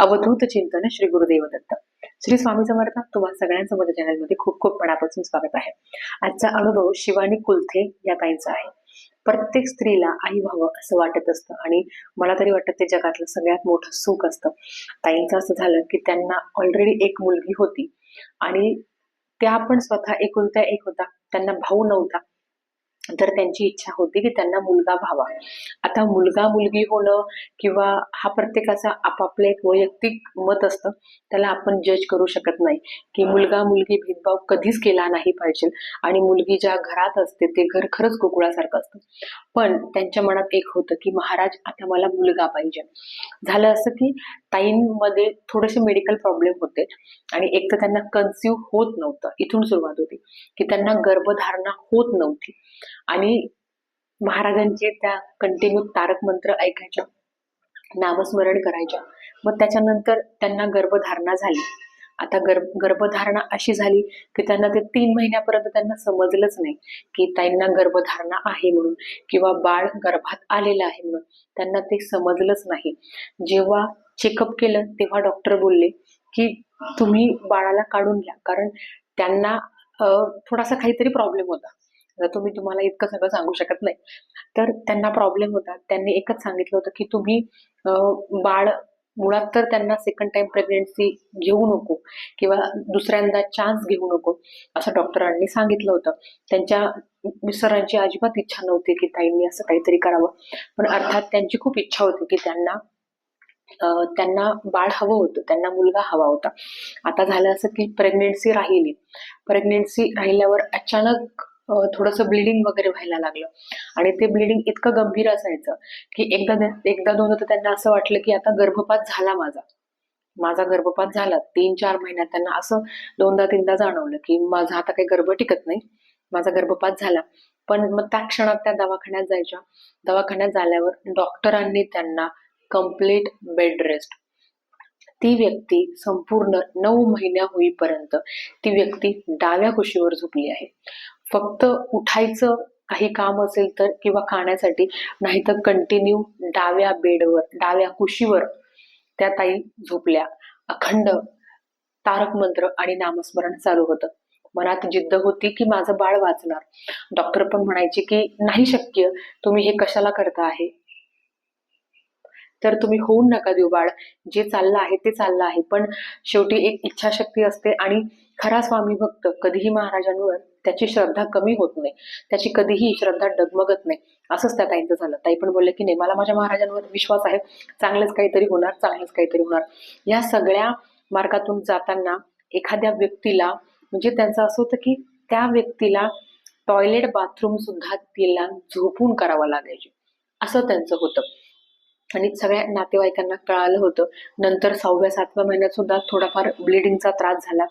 अवधूत चिंतन श्री गुरुदेव दत्त. श्री स्वामी समर्थ तुम्हा सगळ्यांचं माझ्या चॅनलमध्ये खूप खूप मनापासून स्वागत आहे. आजचा अनुभव शिवानी कुलथे या ताईंचा आहे. प्रत्येक स्त्रीला आई व्हावं असं वाटत असतं आणि मला तरी वाटतं ते जगातलं सगळ्यात मोठं सुख असतं. ताईंचं असं झालं की त्यांना ऑलरेडी एक मुलगी होती आणि त्या पण स्वतः एकुलत्या एक होता त्यांना भाऊ नव्हता. तर त्यांची इच्छा होती की त्यांना मुलगा व्हावा. आता मुलगा मुलगी होणं किंवा हा प्रत्येकाचा आपापलं एक वैयक्तिक मत असतं त्याला आपण जज करू शकत नाही. की मुलगा मुलगी भेदभाव कधीच केला नाही पाहिजे. आणि मुलगी ज्या घरात असते ते घर खरंच गोकुळासारखं असतं. पण त्यांच्या मनात एक होतं की महाराज आता मला मुलगा पाहिजे. झालं असं की ताईंमध्ये थोडेसे मेडिकल प्रॉब्लेम होते. आणि एक तर त्यांना कन्सिव्ह होत नव्हतं. इथून सुरुवात होती. की त्यांना गर्भधारणा होत नव्हती. आणि महाराजांचे त्या कंटिन्यू तारक मंत्र ऐकायच्या नामस्मरण करायच्या. मग त्याच्यानंतर त्यांना गर्भधारणा झाली. आता गर्भ गर्भधारणा अशी झाली की त्यांना ते तीन महिन्यापर्यंत त्यांना समजलंच नाही की त्यांना गर्भधारणा आहे म्हणून किंवा बाळ गर्भात आलेलं आहे म्हणून. त्यांना ते समजलंच नाही. जेव्हा चेकअप केलं तेव्हा डॉक्टर बोलले की तुम्ही बाळाला काढून घ्या. कारण त्यांना थोडासा काहीतरी प्रॉब्लेम होता. तर तुम्ही तुम्हाला इतकं सगळं सांगू शकत नाही. तर त्यांना प्रॉब्लेम होता. त्यांनी एकच सांगितलं होतं की तुम्ही बाळ मुळात तर त्यांना सेकंड टाइम प्रेग्नेन्सी घेऊ नको किंवा दुसऱ्यांदा चान्स घेऊ नको असं डॉक्टरांनी सांगितलं होतं. त्यांच्या मिस्टरांची अजिबात इच्छा नव्हती की ताईंनी असं काहीतरी करावं. पण अर्थात त्यांची खूप इच्छा होती की त्यांना त्यांना बाळ हवं होतं. त्यांना मुलगा हवा होता. आता झालं असं की प्रेग्नेन्सी राहिली. प्रेग्नेन्सी राहिल्यावर अचानक थोडंसं ब्लिडिंग वगैरे व्हायला लागलं. आणि ते ब्लिडिंग इतकं गंभीर असायचं की एकदा एकदा दोनदा तर त्यांना असं वाटलं की आता गर्भपात झाला माझा. माझा गर्भपात झाला. तीन चार महिन्यात त्यांना असं दोनदा तीनदा जाणवलं की माझा आता काही गर्भ टिकत नाही. माझा गर्भपात झाला. पण मग त्या क्षणात त्या दवाखान्यात जायच्या. दवाखान्यात झाल्यावर डॉक्टरांनी त्यांना कंप्लीट बेड रेस्ट ती व्यक्ती संपूर्ण नऊ महिन्या होईपर्यंत ती व्यक्ती डाव्या कुशीवर झोपली आहे. फक्त उठायचं काही काम असेल तर किंवा खाण्यासाठी नाहीतर कंटिन्यू डाव्या बेडवर डाव्या कुशीवर त्या ताई झोपल्या. अखंड तारक मंत्र आणि नामस्मरण चालू होतं. मनात जिद्द होती की माझं बाळ वाचणार. डॉक्टर पण म्हणायचे की नाही शक्य. तुम्ही हे कशाला करता आहे? तर तुम्ही होऊन नका देऊ बाळ. जे चाललं आहे ते चाललं आहे. पण शेवटी एक इच्छाशक्ती असते आणि खरा स्वामी भक्त कधीही महाराजांवर त्याची श्रद्धा कमी होत नाही. त्याची कधीही श्रद्धा डगमगत नाही. असंच त्या ताईंचं झालं. ताई पण बोलले की नाही मला माझ्या महाराजांवर विश्वास आहे. चांगलंच काहीतरी होणार चांगलंच काहीतरी होणार. या सगळ्या मार्गातून जाताना एखाद्या व्यक्तीला म्हणजे त्यांचं असं होतं की त्या व्यक्तीला टॉयलेट बाथरूम सुद्धा तिला झोपून करावं लागायचे. असं त्यांचं होतं. आणि सगळ्या नातेवाईकांना कळालं होतं. नंतर सहाव्या सातव्या महिन्यात सुद्धा थोडाफार ब्लिडिंगचा त्रास झाला.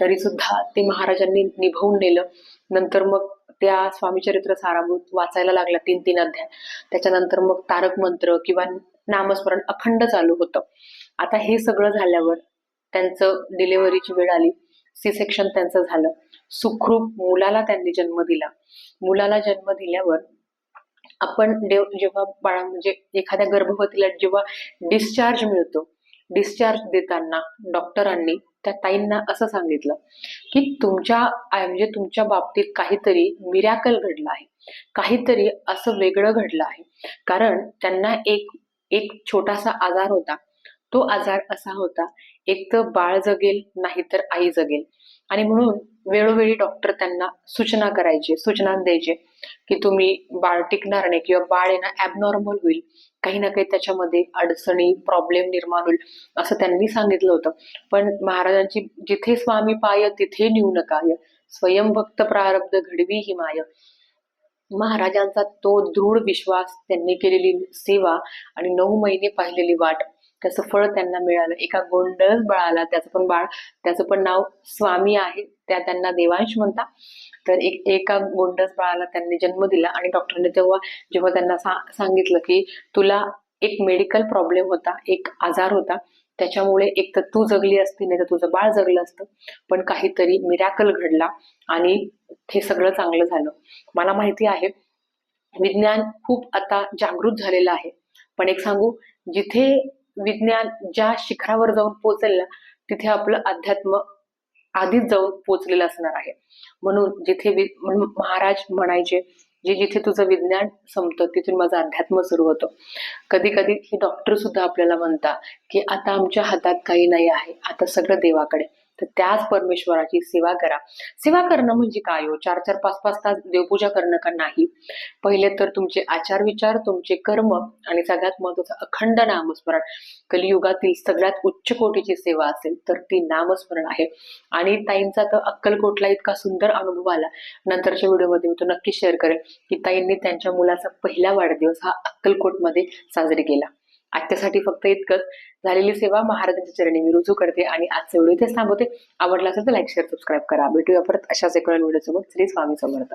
तरी सुद्धा ते महाराजांनी निभवून नेलं. नंतर मग त्या स्वामीचरित्र साराभूत वाचायला लागला तीन तीन अध्याय. त्याच्यानंतर मग तारक मंत्र किंवा नामस्मरण अखंड चालू होतं. आता हे सगळं झाल्यावर त्यांचं डिलेव्हरीची वेळ आली. सी सेक्शन त्यांचं झालं. सुखरूप मुलाला त्यांनी जन्म दिला. मुलाला जन्म दिल्यावर आपण देव जेव्हा बाळा म्हणजे एखाद्या गर्भवतीला जेव्हा डिस्चार्ज मिळतो डिस्चार्ज देताना डॉक्टरांनी त्या ताईंना असं सांगितलं की तुमच्या म्हणजे तुमच्या बाबतीत काहीतरी मिरॅकल घडलं आहे. काहीतरी असं वेगळं घडलं आहे. कारण त्यांना एक एक छोटासा आजार होता. तो आजार असा होता एक तर बाळ जगेल नाहीतर आई जगेल. आणि म्हणून वेळोवेळी डॉक्टर त्यांना सूचना करायचे सूचना द्यायचे की तुम्ही बाळ टिकणार नाही किंवा बाळ येणं ॲबनॉर्मल होईल. काही ना काही त्याच्यामध्ये अडचणी प्रॉब्लेम निर्माण होईल असं त्यांनी सांगितलं होतं. पण महाराजांची जिथे स्वामी पाय तिथे नेऊ नकाय स्वयंभक्त प्रारब्ध घडवी ही माय. महाराजांचा तो दृढ विश्वास त्यांनी केलेली सेवा आणि नऊ महिने पाहिलेली वाट त्याचं फळ त्यांना मिळालं. एका गोंडस बाळाला त्याचं पण बाळ त्याचं पण नाव स्वामी आहे. त्या त्यांना देवांश म्हणता. तर एक एका गोंडस बाळाला त्यांनी जन्म दिला आणि डॉक्टरने तेव्हा जेव्हा त्यांना सा सांगितलं की तुला एक मेडिकल प्रॉब्लेम होता एक आजार होता त्याच्यामुळे एक तर तू जगली असती नाही तर तुझं बाळ जगलं असतं. पण काहीतरी मिरॅकल घडला आणि हे सगळं चांगलं झालं. मला माहिती आहे विज्ञान खूप आता जागृत झालेलं आहे. पण एक सांगू जिथे विज्ञान ज्या शिखरावर जाऊन पोहोचेल ना तिथे आपलं अध्यात्म आधीच जाऊन पोचलेलं असणार आहे. म्हणून जिथे वि- म्हणून महाराज म्हणायचे जे जिथे तुझं विज्ञान संपतं तिथून माझं अध्यात्म सुरू होतं. कधी कधी हे डॉक्टर सुद्धा आपल्याला म्हणतात की आता आमच्या हातात काही नाही आहे आता सगळं देवाकडे. तर त्याच परमेश्वराची सेवा करा. सेवा करणं म्हणजे काय हो? चार चार पाच पाच तास देवपूजा करणं का नाही? पहिले तर तुमचे आचार विचार तुमचे कर्म आणि सगळ्यात महत्वाचं अखंड नामस्मरण. कलियुगातील सगळ्यात उच्च कोटीची सेवा असेल तर ती नामस्मरण आहे. आणि ताईंचा तर अक्कलकोटला इतका सुंदर अनुभव आला. नंतरच्या व्हिडिओमध्ये मी तो नक्की शेअर करेन की ताईंनी त्यांच्या मुलाचा पहिला वाढदिवस हा अक्कलकोटमध्ये साजरी केला. आजच्यासाठी फक्त इतकंच. झालेली सेवा महाराजांच्या चरणी मी रुजू करते आणि आजचा व्हिडिओ इथेच थांबवते. आवडला असेल तर लाईक शेअर सबस्क्राईब करा. भेटूया परत अशाच एका व्हिडिओ सोबत श्री स्वामी समर्थ.